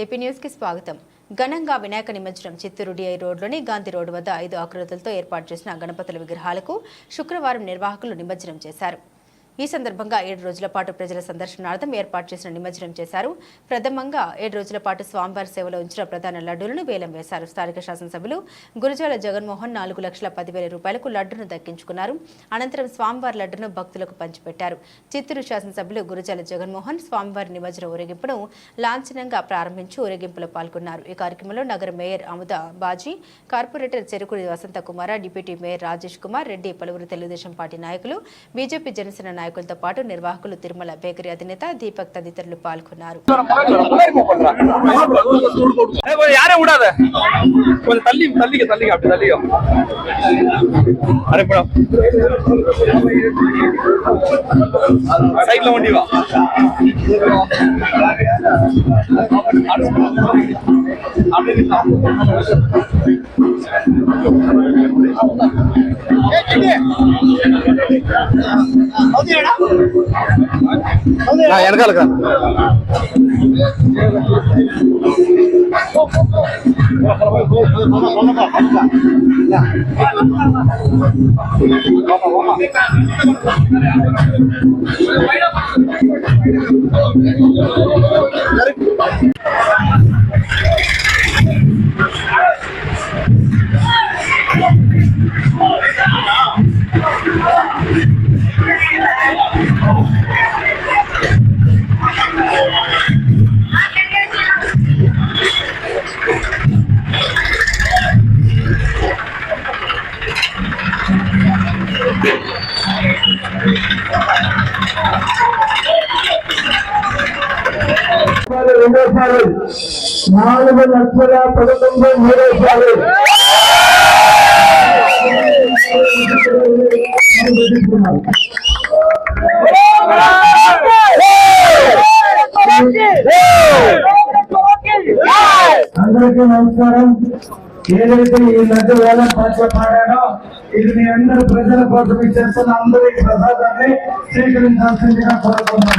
AP న్యూస్కి స్వాగతం. ఘనంగా వినాయక నిమజ్జనం చిత్తూరు డిఐ రోడ్లోని గాంధీ రోడ్డు వద్ద ఐదు ఆకృతులతో ఏర్పాటు చేసిన గణపతుల విగ్రహాలకు శుక్రవారం నిర్వాహకులు నిమజ్జనం చేశారు. ఈ సందర్భంగా ఏడు రోజుల పాటు ప్రజల సందర్శనార్థం ఏర్పాటు చేసిన నిమజ్జనం చేశారు. ప్రథమంగా ఏడు రోజుల పాటు స్వామివారి సేవలో ఉంచిన ప్రధాన లడ్డూలను వేలం వేశారు. స్థానిక శాసనసభ్యులు గురజాల జగన్మోహన్ నాలుగు లక్షల పదివేల రూపాయలకు లడ్డును దక్కించుకున్నారు. అనంతరం స్వామివారి లడ్డును భక్తులకు పంచిపెట్టారు. చిత్తూరు శాసనసభ్యులు గురజాల జగన్మోహన్ స్వామివారి నిమజ్జన ఊరేగింపును లాంఛనంగా ప్రారంభించి ఊరేగింపులో పాల్గొన్నారు. ఈ కార్యక్రమంలో నగర mayor Amuda Baji corporator Cherukudi Vasantha Kumara deputy mayor Rajesh Kumar Reddy పలువురు తెలుగుదేశం పార్టీ నాయకులు బీజేపీ జనసేన నాయకులతో పాటు నిర్వాహకులు తిరుమల బేకరీ అధినేత దీపక్ తదితరులు పాల్గొన్నారు ஏய், వెనకాల కాదు Thank. రెండోసారి నాలుగు లక్షల పదకొండు మూడోసారి అందరికీ నమస్కారం ఏదైతే ఈ మధ్య వేల పాటలు పాడానో ఇది మీ అందరు ప్రజల కోసం చేస్తున్న అందరి ప్రసాదాన్ని స్వీకరించాల్సిందిగా కోరుతున్నాను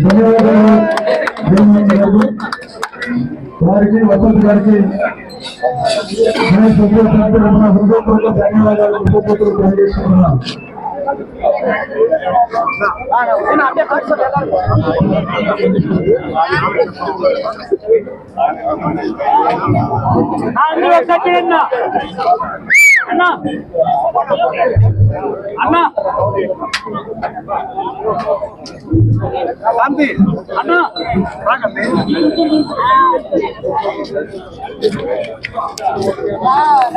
ధన్యవాదాలు వారికి వసంత్ గారికి హృదయపూర్వక ధన్యవాదాలు కృతజ్ఞతలు తెలియజేస్తున్నాం அண்ணா அண்ணா தம்பி அண்ணா. தம்பி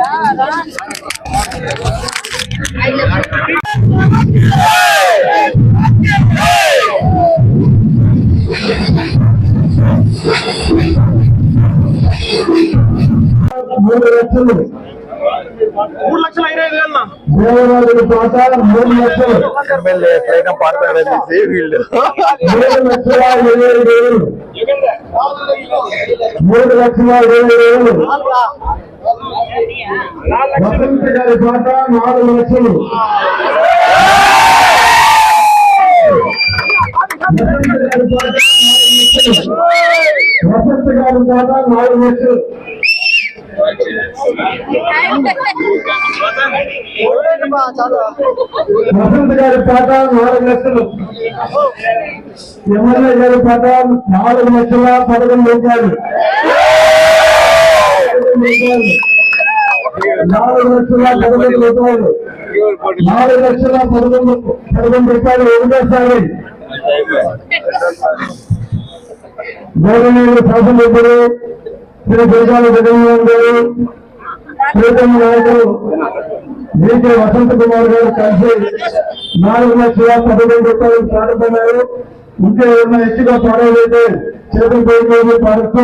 ரா ரா మూడు లక్షలు మూడు లక్షల ఇరవై ఐదు వేలు. మూడు లక్షలు ఎమ్మెల్యే ఎక్కడైనా పాడతాడనేసి వీళ్ళు మూడు లక్షల ఇరవై ఐదు వేలు మూడు లక్షల ఇరవై వేలు. వసంత గారి పాట నాలుగు లక్షలు. వసంత గారి పాట నాలుగు లక్షలు. వసంత గారి తోట నాలుగు లక్షలు. వసంత గారి పాట నాలుగు లక్షలు. ఎమ్మెల్యే గారి పాట నాలుగు లక్షల పదకొండు రూపాయలు నాలుగు లక్షల పదకొండు రూపాయలు. నాలుగు లక్షల పదకొండు పదకొండు రూపాయలు ఒకటేసారి గౌరవనీయులు శాసనసభ్యులు శ్రీ దేశాల జగన్మోహన్ గారు ప్రీతం నాయకులు డీకే వసంత కుమార్ గారు కలిసి నాలుగు లక్షల పదకొండు రూపాయలు ప్రారంభమయ్యారు. ఇంకా ఏమైనా ఎక్కువ పడవైతే చేతులు పోయి పాడుతూ